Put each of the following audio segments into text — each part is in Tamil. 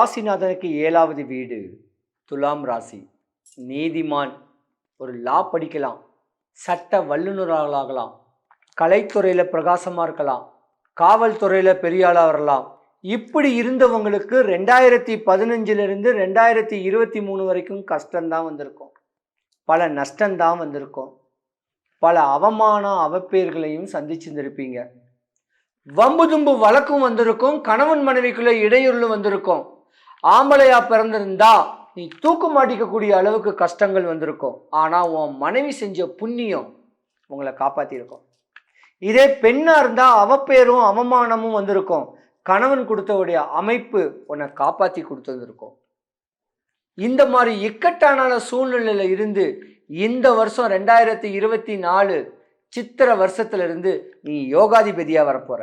ராசிநாதனுக்கு ஏழாவது வீடு துலாம் ராசி. நீதிமான் ஒரு லா படிக்கலாம் சட்ட வல்லுநராகலாம் கலைத்துறையில் பிரகாசமாக இருக்கலாம் காவல்துறையில் பெரிய ஆளாக வரலாம். இப்படி இருந்தவங்களுக்கு ரெண்டாயிரத்தி பதினஞ்சிலிருந்து ரெண்டாயிரத்தி இருபத்தி மூணு வரைக்கும் கஷ்டம்தான் வந்திருக்கும். பல நஷ்டம்தான் வந்திருக்கும். பல அவமானம் அவப்பேர்களையும் சந்திச்சிருந்திருப்பீங்க. வம்பு தும்பு வழக்கும் வந்திருக்கும் கணவன் மனைவிக்குள்ள இடையூறுலும் வந்திருக்கும். ஆம்பளையா பிறந்திருந்தா நீ தூக்கு மாட்டிக்கக்கூடிய அளவுக்கு கஷ்டங்கள் வந்திருக்கும். ஆனால் உன் மனைவி செஞ்ச புண்ணியம் உங்களை காப்பாற்றிருக்கும் இதே பெண்ணா இருந்தா அவப்பேரும் அவமானமும் வந்திருக்கும். கணவன் கொடுத்தவுடைய அமைப்பு உன்னை காப்பாற்றி கொடுத்துருக்கும் இந்த மாதிரி இக்கட்டான சூழ்நிலையில இருந்து இந்த வருஷம் ரெண்டாயிரத்தி இருபத்தி நாலு சித்திர வருஷத்துல இருந்து நீ யோகாதிபதியா வரப்போற.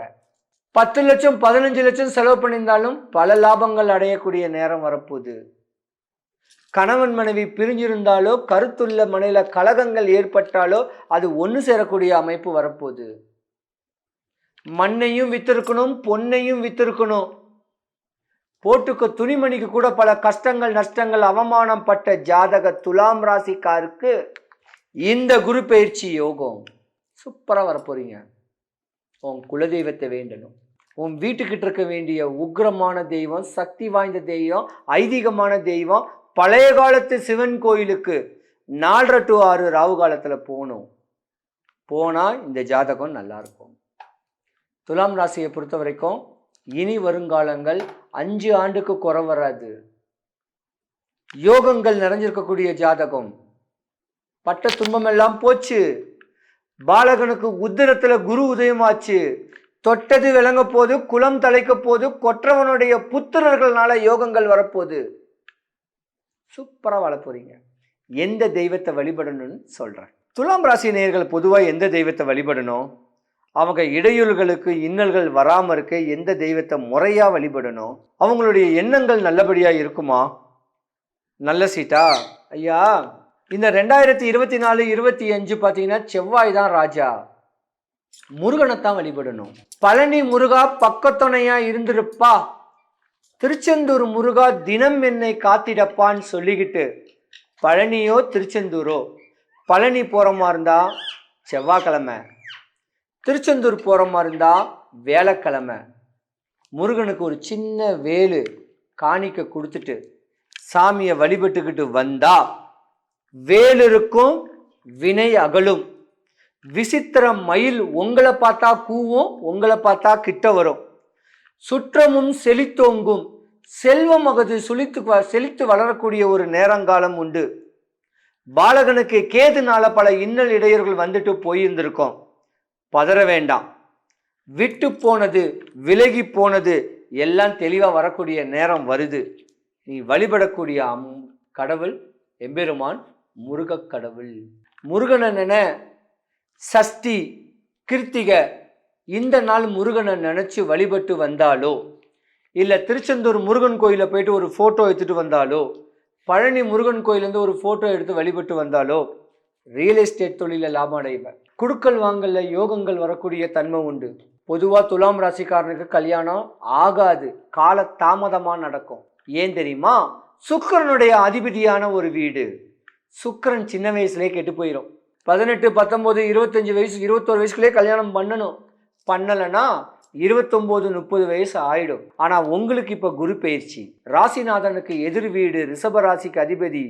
பத்து லட்சம் பதினஞ்சு லட்சம் செலவு பண்ணியிருந்தாலும் பல லாபங்கள் அடையக்கூடிய நேரம் வரப்போகுது. கணவன் மனைவி பிரிஞ்சிருந்தாலோ கருத்துள்ள மனையில கலகங்கள் ஏற்பட்டாலோ அது ஒன்று சேரக்கூடிய அமைப்பு வரப்போகுது. மண்ணையும் வித்திருக்கணும் பொன்னையும் வித்திருக்கணும். போட்டுக்க துணிமணிக்கு கூட பல கஷ்டங்கள் நஷ்டங்கள் அவமானம் பட்ட ஜாதக துலாம் ராசிக்காருக்கு இந்த குரு பயிற்சி யோகம் சூப்பராக வரப்போறீங்க. உன் குலதெய்வத்தை வேண்டணும். உன் வீட்டுக்கிட்ட இருக்க வேண்டிய உக்ரமான தெய்வம் சக்தி வாய்ந்த தெய்வம் ஐதீகமான தெய்வம் பழைய காலத்து சிவன் கோயிலுக்கு நாலரை டு ஆறு ராவு காலத்தில் போகணும். போனால் இந்த ஜாதகம் நல்லா இருக்கும் துலாம் ராசியை பொறுத்த வரைக்கும் இனி வருங்காலங்கள் அஞ்சு ஆண்டுக்கு குறை வராது. யோகங்கள் நிறைஞ்சிருக்கக்கூடிய ஜாதகம். பட்ட துன்பமெல்லாம் போச்சு. பாலகனுக்கு உத்தரத்தில் குரு உதயமாச்சு. தொட்டது விளங்க போது குலம் தலைக்க போது கொற்றவனுடைய புத்திரர்கள்னால யோகங்கள் வரப்போகுது. சூப்பராக வாழ போறீங்க. எந்த தெய்வத்தை வழிபடணும்னு சொல்றேன். துலாம் ராசி நேர்கள் பொதுவாக எந்த தெய்வத்தை வழிபடணும்? அவங்க இடையூறுகளுக்கு இன்னல்கள் வராமல் இருக்க எந்த தெய்வத்தை முறையாக வழிபடணும்? அவங்களுடைய எண்ணங்கள் நல்லபடியாக இருக்குமா? நல்ல சீட்டா? ஐயா இந்த ரெண்டாயிரத்தி இருபத்தி நாலு இருபத்தி அஞ்சு பார்த்தீங்கன்னா செவ்வாய் தான் ராஜா. முருகனைத்தான் வழிபடணும். பழனி முருகா பக்கத்துணையா இருந்திருப்பா. திருச்செந்தூர் முருகா தினம் என்னை காத்திடப்பான்னு சொல்லிக்கிட்டு பழனியோ திருச்செந்தூரோ பழனி போகிற மாதிரி இருந்தா செவ்வாய்க்கிழமை திருச்செந்தூர் போகிற மாதிரி இருந்தா வேலைக்கிழமை. முருகனுக்கு ஒரு சின்ன வேலு காணிக்க கொடுத்துட்டு சாமியை வழிபட்டுக்கிட்டு வந்தா வேல் இருக்கும் வினை அகலும். விசித்திர மயில் உங்களை பார்த்தா கூவும் உங்களை பார்த்தா கிட்ட வரும். சுற்றமும் செழித்தோங்கும். செல்வம் அகது சுழித்து வ- செழித்து வளரக்கூடிய ஒரு நேரங்காலம் உண்டு. பாலகனுக்கு கேதுனால பல இன்னல் இடையர்கள் வந்துட்டு போயிருந்திருக்கோம். பதற வேண்டாம். விட்டு போனது விலகி போனது எல்லாம் தெளிவாக வரக்கூடிய நேரம் வருது. நீ வழிபடக்கூடிய அம் கடவுள் எம்பெருமான் முருகக் கடவுள். முருகனை சஷ்டி கிருத்திகை இந்த நாள் முருகனை நினச்சி வழிபட்டு வந்தாலோ இல்லை திருச்செந்தூர் முருகன் கோயிலில் போயிட்டு ஒரு ஃபோட்டோ எடுத்துகிட்டு வந்தாலோ பழனி முருகன் கோயிலேருந்து ஒரு ஃபோட்டோ எடுத்து வழிபட்டு வந்தாலோ ரியல் எஸ்டேட் தொழிலில் லாபம் அடைவர் குடுக்கல் வாங்கல யோகங்கள் வரக்கூடிய தன்மை உண்டு. பொதுவாக துலாம் ராசிக்காரனுக்கு கல்யாணம் ஆகாது கால தாமதமாக நடக்கும். ஏன் தெரியுமா? சுக்கரனுடைய அதிபதியான ஒரு வீடு. சுக்கரன் சின்ன வயசுலேயே கெட்டு போயிடும் பதினெட்டு பத்தொம்போது இருபத்தஞ்சி வயசு இருபத்தோரு வயசுக்குள்ளே கல்யாணம் பண்ணணும். பண்ணலைன்னா இருபத்தொம்போது முப்பது வயசு ஆயிடும். ஆனால் உங்களுக்கு இப்போ குரு பயிற்சி. ராசிநாதனுக்கு எதிர் வீடு ரிஷபராசிக்கு அதிபதி.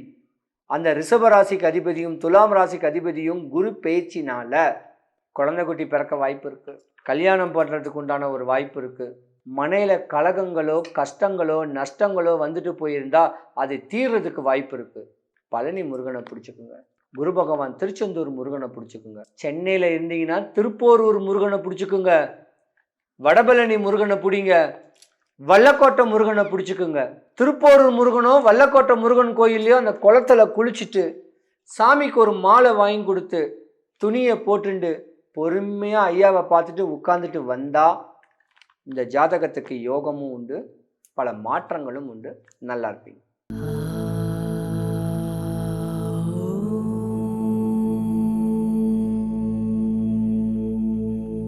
அந்த ரிஷபராசிக்கு அதிபதியும் துலாம் ராசிக்கு அதிபதியும் குரு பயிற்சினால குழந்தை குட்டி பிறக்க வாய்ப்பு இருக்குது கல்யாணம் பண்ணுறதுக்கு உண்டான ஒரு வாய்ப்பு இருக்குது மனையில் கலகங்களோ கஷ்டங்களோ நஷ்டங்களோ வந்துட்டு போயிருந்தால் அது தீர்றதுக்கு வாய்ப்பு இருக்குது பழனி முருகனை பிடிச்சிக்குங்க. குரு பகவான் திருச்செந்தூர் முருகனை பிடிச்சிக்குங்க. சென்னையில் இருந்தீங்கன்னா திருப்போரூர் முருகனை பிடிச்சிக்குங்க. வடபழனி முருகனை பிடிங்க. வல்லக்கோட்டை முருகனை பிடிச்சிக்குங்க. திருப்போரூர் முருகனோ வல்லக்கோட்டை முருகன் கோயிலையோ அந்த குளத்துல குளிச்சுட்டு சாமிக்கு ஒரு மாலை வாங்கி கொடுத்து துணியை போட்டுண்டு பொறுமையாக ஐயாவை பார்த்துட்டு உட்காந்துட்டு வந்தால் இந்த ஜாதகத்துக்கு யோகமும் உண்டு பல மாற்றங்களும் உண்டு. நல்லா இருப்பீங்க.